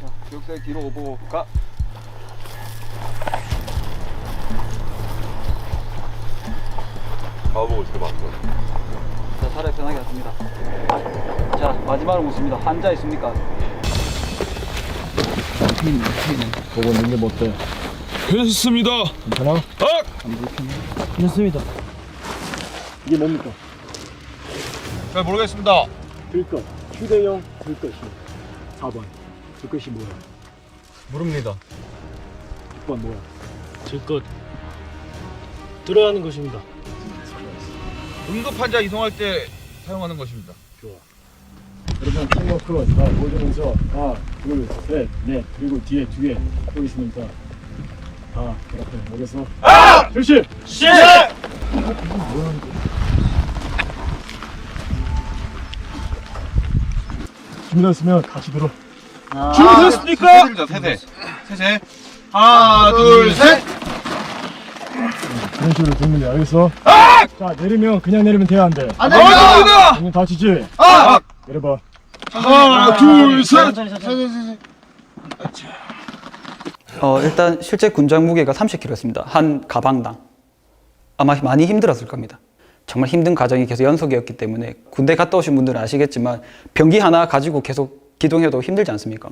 자, 교육생 뒤로 오고 가. 가보고 봤어. 자, 차례 편하게 왔습니다. 자, 마지막으로 묻습니다. 환자 있습니까? 보고 있는 게 어때? 괜찮습니다. 괜찮아? 아! 괜찮습니다. 이게 뭡니까? 잘 모르겠습니다. 들것. 휴대용 들것이. 4번. 들것이 뭐야? 모릅니다. 6번 뭐야? 들것. 들어가는 것입니다. 응급 환자 이송할 때 사용하는 것입니다. 좋아. 여러분 팀워크 다 보여주면서 하나, 둘, 셋, 넷 그리고 뒤에 뒤에 또 있으니까 다 그렇게 여기서 아! 실시! 시! 준비됐으면 같이 들어. 준비됐습니까? 세세입니다. 세세. 세세. 하나, 둘, 셋. 그런 식으로 들면 돼. 알겠어? 자 내리면 그냥 내리면 돼야 안 돼. 안 됩니다. 형님 다치지? 아! 내려봐. 하나, 둘, 셋. 어, 일단 실제 군장 무게가 30kg였습니다. 한 가방당. 아마 많이 힘들었을 겁니다. 정말 힘든 과정이 계속 연속이었기 때문에 군대 갔다 오신 분들은 아시겠지만 병기 하나 가지고 계속 기동해도 힘들지 않습니까?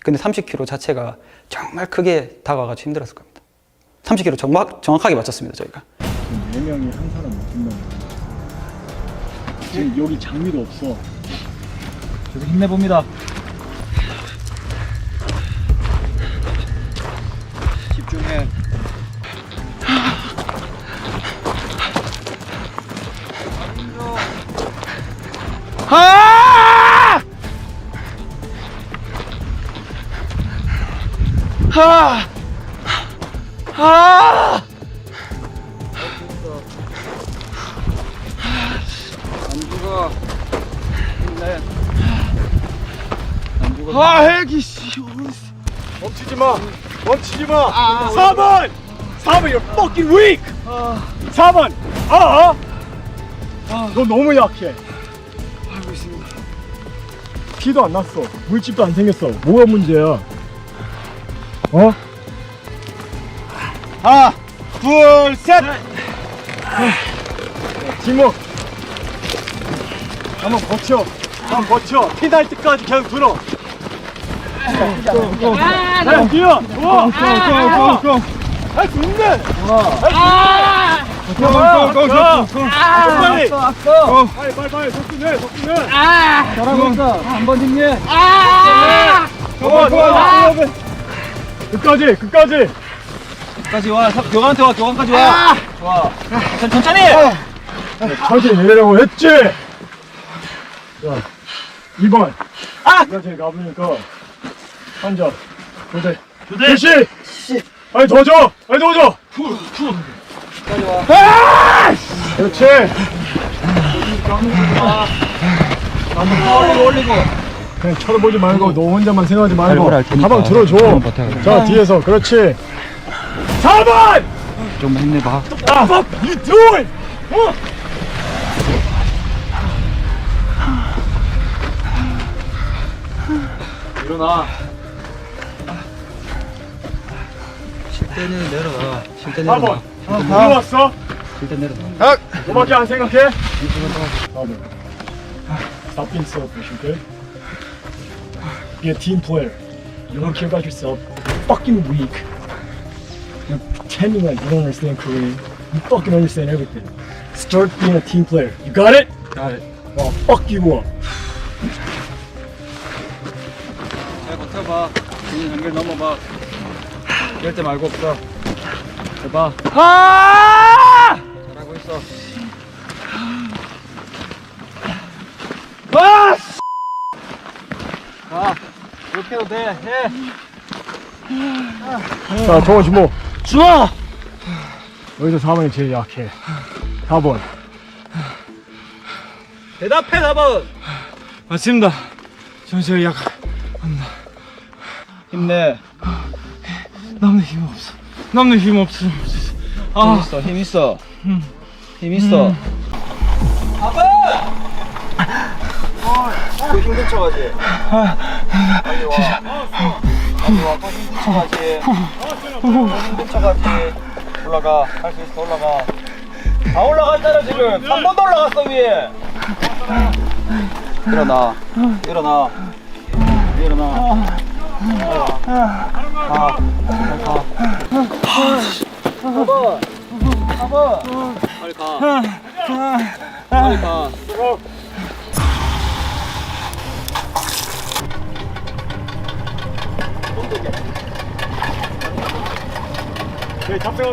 근데 30kg 자체가 정말 크게 다가가지고 힘들었을 겁니다. 30kg 정확, 정확하게 맞췄습니다, 저희가. 지금 네 명이 한 사람 몇 명. 지금 여기 장비도 없어. 계속 힘내봅니다. 집중 해. 안 죽어. 힘내. 안 죽어. 아, 헬기 씨. 멈추지 마. 멈추지 마. 4번. 4번 you're fucking weak. 4번. 아. 너 너무 약해. 피도 안 났어. 물집도 안 생겼어. 뭐가 문제야? 어? 하나, 둘, 셋. 팀워 한번 버텨. 한번 버텨. 피날 때까지 계속 들어. 야, 뛰어. 좋아. 할수 있네. 아! 고, 고, 고, 고. 빨리. 왔어. 빨리, 빨리, 빨리. 덕분에, 덕분에. 잘하고 있어. 한번 힘내. 좋아, 좋아. 끝까지, 끝까지. 까지 와. 교관한테 와. 교관까지 와. 좋아. 천- 천천히. 천천히 내리라고 했지. 자, 2번. 아! 여기까지 가보니까 환자 교대. 교대. 시. 아니 더 줘. 아니 더 줘. 그렇지. 파워를 올리고. 그냥 쳐다보지 말고 너 혼자만 생각하지 말고 발굴할 테니까. 가방 들어줘. 자 뒤에서 그렇지. 4번. 좀 힘내봐. 아, fuck you doing? 어? 일어나. 쉴 때는 내려놔. 쉴때 4번. 내려놔. 들어왔어? 쉴때 내려놔. 너밖에 안 생각해? 4번. Stop being selfish, okay? Be a team player. You don't care about yourself. You're fucking weak. You're pretending like you don't understand Korean. You fucking understand everything. Start being a team player. You got it? 잘. I'll fuck you up. 잘 버텨봐. 이 연결 넘어봐. 이럴 때 말고 없어. 해봐. 잘하고 있어. 아! 자, 이렇게 해도 돼. 해. 자, 정원 주모. 주모! 여기서 4번이 제일 약해. 4번. 대답해, 4번. 맞습니다. 전 제일 약. 힘내. 남는 힘 없어. 남는 힘 없어. 힘 있어, 힘 있어. 힘 있어. 아빠! 또 힘든 척 하지. 빨리 와. 빨리 와. 또 힘든 척 하지. 또 힘든 척 하지. 올라가. 할 수 있어. 올라가. 다 올라갔잖아 지금. 3번도 올라갔어 위에. 일어나. 일어나. 일어나. 가. 빨리 가. 가봐. 가봐. 빨리 가. 빨리 가. 네, 탑승하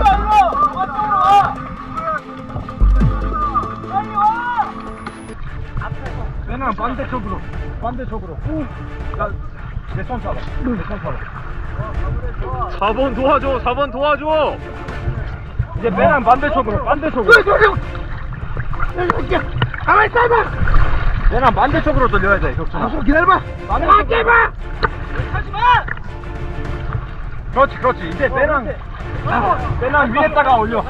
와! 배는 반대쪽으로. 반대쪽으로. 야내손 잡아. 내손 잡아. 4번 도와줘 4번 도와줘. 이제 배는 반대쪽으로 반대쪽으로. 가만히 있어봐 배는 반대쪽으로 돌려야 돼 격투나 좀 기다려봐. 반대쪽으로. 제발 하지마. 그렇지 그렇지. 이제 배는 배는 위에다가 올려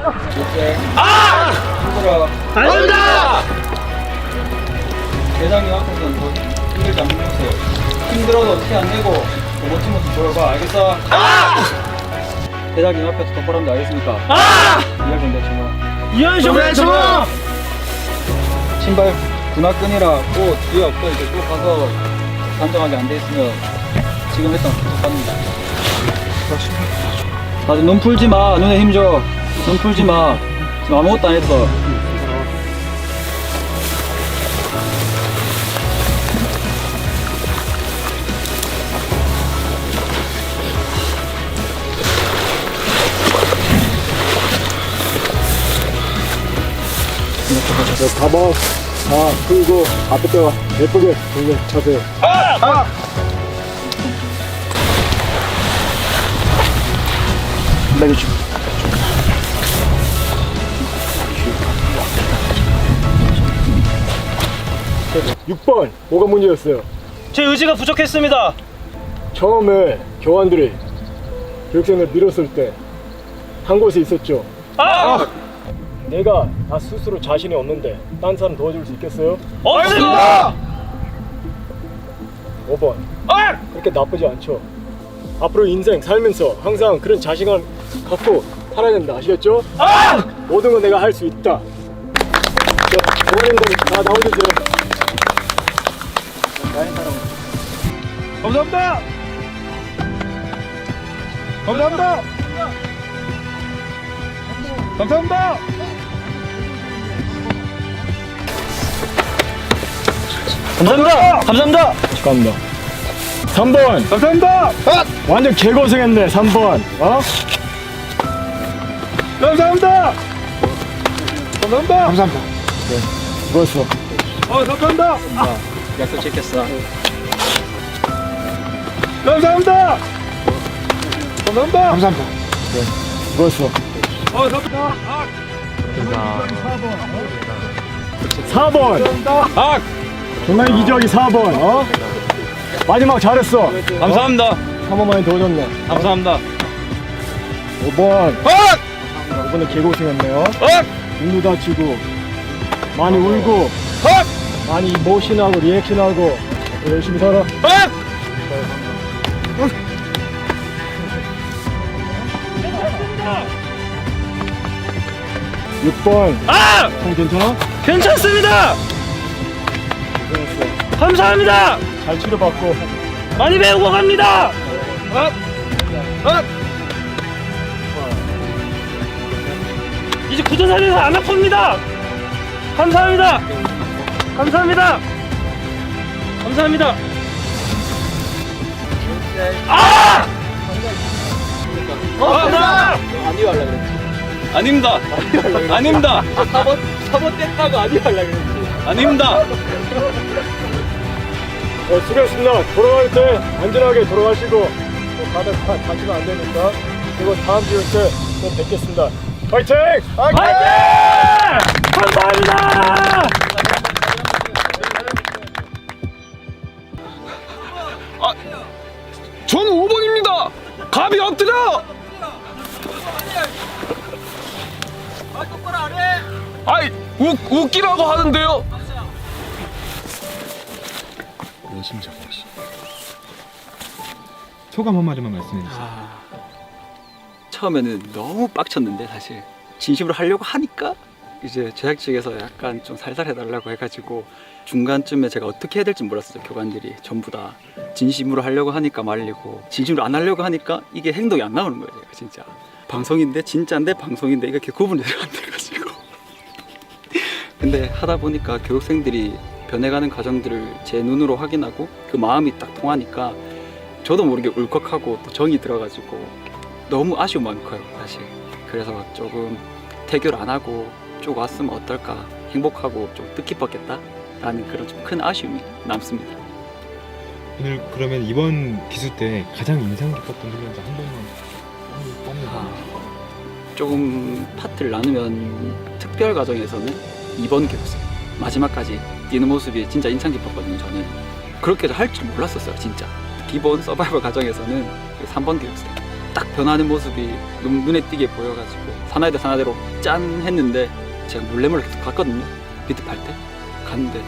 달린다! 대장님 앞에서는 더 힘들지 않으면서 힘들어도 티 안 내고 멋진 모습 보여봐 알겠어? 대장님 앞에서 똑바로 하면 알겠습니까? 이해좀 대충 이현식 대충 신발 군화끈이라 옷 뒤에 없어 이제 또 가서 단정하게 안 돼 있으면 지금 했던 받는다 다들 눈 풀지 마 눈에 힘줘. 눈 풀지 마. 지금 아무것도 안 했어. 가방 다 풀고 앞에다가 예쁘게 돌려 차세요 나 좀 6번 뭐가 문제였어요? 제 의지가 부족했습니다. 처음에 교관들이 교육생을 밀었을 때 한 곳에 있었죠 아! 내가 나 스스로 자신이 없는데 딴 사람 도와줄 수 있겠어요? 없습니다! 5번 아! 그렇게 나쁘지 않죠 앞으로 인생 살면서 항상 그런 자신감 갖고 살아야 된다 아시겠죠? 아! 모든 건 내가 할 수 있다 자, 어머님들 다 나와주세요 감사합니다. 감사합니다. 감사합니다. 감사합니다! 감사합니다! 축하합니다 3번 감사합니다. 완전 개고생했네 3번 어? 감사합니다. 감사합니다. 감사합니다 네 수고했어 어, 감사합니다. 약속 지켰어 감사합니다. 감사합니다. 감사합니다 네 수고했어 어, 감사합니다. 4번 아, 정말 기적이 4번 어? 마지막 잘했어 감사합니다. 한 번만에 더 줬네 감사합니다. 5번 아, 이번에 개고생했네요 아, 눈도 다치고 많이 울고 아, 많이 모션하고 리액션하고 열심히 살아 아. 6번 아! 형 괜찮아? 괜찮습니다! 고생했어 감사합니다! 잘 치료받고 많이 배우고 갑니다! 아, 이제 구조사에서 안 아픕니다. 감사합니다. 감사합니다. 감사합니다. 아! 어, 나! 아닙니다. 아닙니다. 사번 사번 뗐다고 아니 할라 그랬지. 아닙니다. 네, 수고했습니다. 돌아갈 때 안전하게 돌아가시고 또 가다 다, 다치면 안 되니까 그리고 다음 기회 때또 뵙겠습니다. 파이팅! 화이팅! 감사합니다. 저는 5번입니다. 갑이 엎드려. 아이 웃, 웃기라고 하는데요. 소감 한마디만 말씀해 주세요. 처음에는 너무 빡쳤는데 사실. 진심으로 하려고 하니까 이제 제작 측에서 약간 좀 살살 해달라고 해가지고 중간쯤에 제가 어떻게 해야 될지 몰랐어요 교관들이 전부 다. 진심으로 하려고 하니까 말리고 진심으로 안 하려고 하니까 이게 행동이 안 나오는 거예요 제가 진짜. 방송인데 진짜인데 방송인데 이렇게 구분이 안 돼가지고. 근데 하다 보니까 교육생들이 변해가는 과정들을 제 눈으로 확인하고 그 마음이 딱 통하니까 저도 모르게 울컥하고 또 정이 들어가지고 너무 마음이 커요 사실. 그래서 조금 태교를 안 하고 쭉 왔으면 어떨까 행복하고 좀 뜻깊었겠다 라는 그런 좀 큰 아쉬움이 남습니다. 오늘 그러면 이번 기수 때 가장 인상 깊었던 훈련자 한 번만 꼽는 거. 조금 파트를 나누면 특별 과정에서는 2번 교육생 마지막까지 뛰는 모습이 진짜 인상 깊었거든요 저는. 그렇게 할 줄 몰랐었어요 진짜. 기본 서바이벌 과정에서는 3번 교육생 딱 변하는 모습이 너무 눈에 띄게 보여가지고 사나이대 사나대로 짠 했는데 제가 몰래 몰래 계속 갔거든요. 비트 팔 때? 갔는데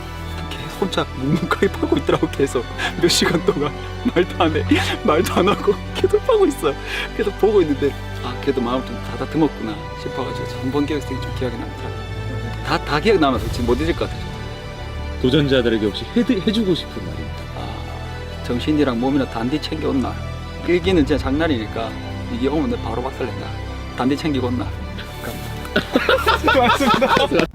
계속 혼자 묵묵하게 파고 있더라고 계속. 몇 시간 동안. 말도 안해. 말도 안 하고 계속 파고 있어요 계속 보고 있는데 아 그래도 마음 좀 다다듬었구나 싶어가지고 3번 교육생이 좀 기억에 남더라고요 다, 다 기억나면서 지금 못 잊을 것 같아요. 도전자들에게 혹시 해, 해주고 싶은 말이 아, 정신이랑 몸이랑 단디 챙겨온 날 끌기는 진짜 장난이니까 이게 오면 내 바로 박살낸다 단디 챙기고 온 날. 고맙습니다.